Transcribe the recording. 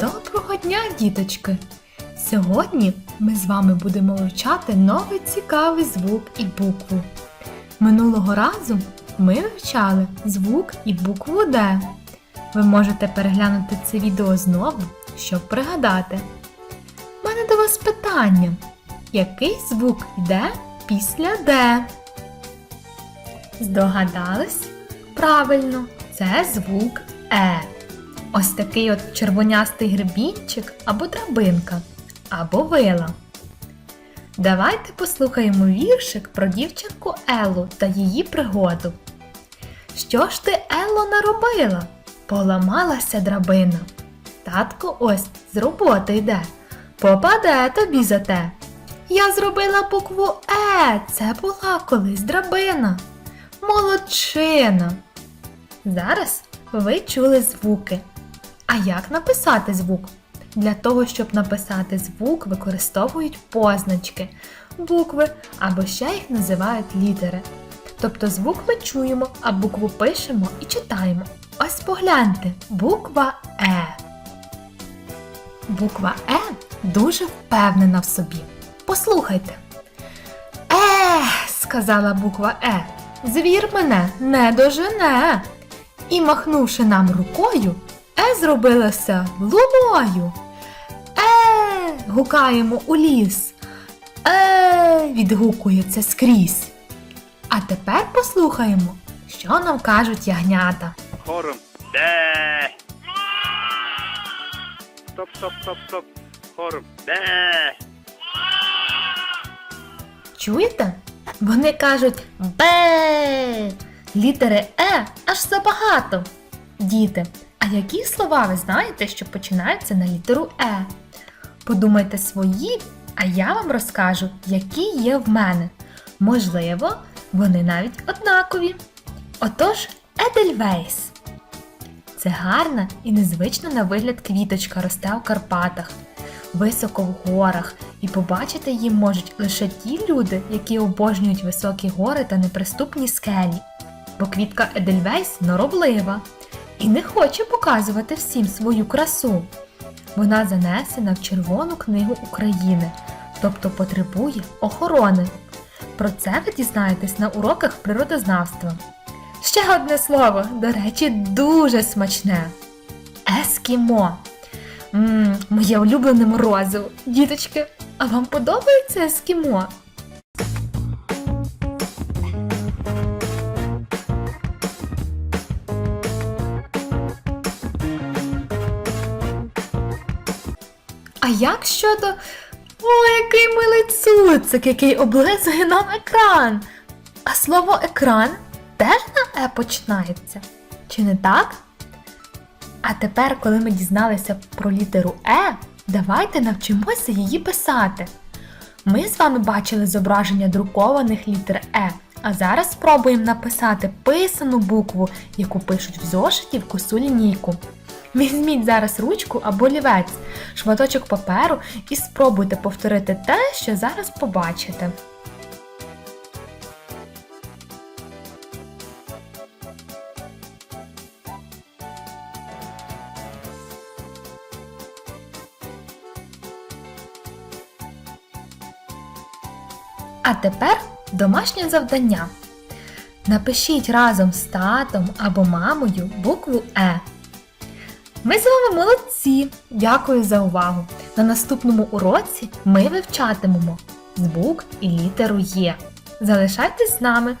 Доброго дня, діточки! Сьогодні ми з вами будемо вивчати новий цікавий звук і букву. Минулого разу ми вивчали звук і букву Д. Ви можете переглянути це відео знову, щоб пригадати. У мене до вас питання: який звук йде після Д? Здогадались? Правильно, це звук Е. Ось такий от червонястий гребінчик або драбинка, або вила. Давайте послухаємо віршик про дівчинку Еллу та її пригоду. Що ж ти, Елло, наробила? Поламалася драбина. Татко ось з роботи йде. Попаде тобі за те. Я зробила букву Е. Це була колись драбина. Молодчина. Зараз ви чули звуки. А як написати звук? Для того, щоб написати звук, використовують позначки, букви або ще їх називають літери. Тобто звук ми чуємо, а букву пишемо і читаємо. Ось погляньте, буква Е. Буква Е дуже впевнена в собі. Послухайте. Е, сказала буква Е. Звір мене не дожене. І, махнувши нам рукою, Е зробилася луною. Е, гукаємо у ліс. Е, відгукується скрізь. А тепер послухаємо, що нам кажуть ягнята. Хором. Де. Стоп, стоп, стоп, стоп. Хором. Де. Чуєте? Вони кажуть бе. Літери Е аж забагато. Діти, які слова ви знаєте, що починаються на літеру Е? Подумайте свої, а я вам розкажу, які є в мене. Можливо, вони навіть однакові. Отож, Едельвейс. Це гарна і незвична на вигляд квіточка росте у Карпатах, високо в горах, і побачити її можуть лише ті люди, які обожнюють високі гори та неприступні скелі. Бо квітка Едельвейс норовлива і не хоче показувати всім свою красу. Вона занесена в Червону книгу України, тобто потребує охорони. Про це ви дізнаєтесь на уроках природознавства. Ще одне слово, до речі, дуже смачне. Ескімо. Моє улюблене морозиво. Діточки, а вам подобається ескімо? А як щодо. О, який милий цуцик, який облизує нам екран. А слово екран теж на е починається. Чи не так? А тепер, коли ми дізналися про літеру Е, давайте навчимося її писати. Ми з вами бачили зображення друкованих літер Е, а зараз спробуємо написати писану букву, яку пишуть в зошиті в косу лінійку. Візьміть зараз ручку або лівець, шматочок паперу і спробуйте повторити те, що зараз побачите. А тепер домашнє завдання. Напишіть разом з татом або мамою букву Е. Ми з вами молодці! Дякую за увагу! На наступному уроці ми вивчатимемо звук і літеру Є. Залишайтесь з нами!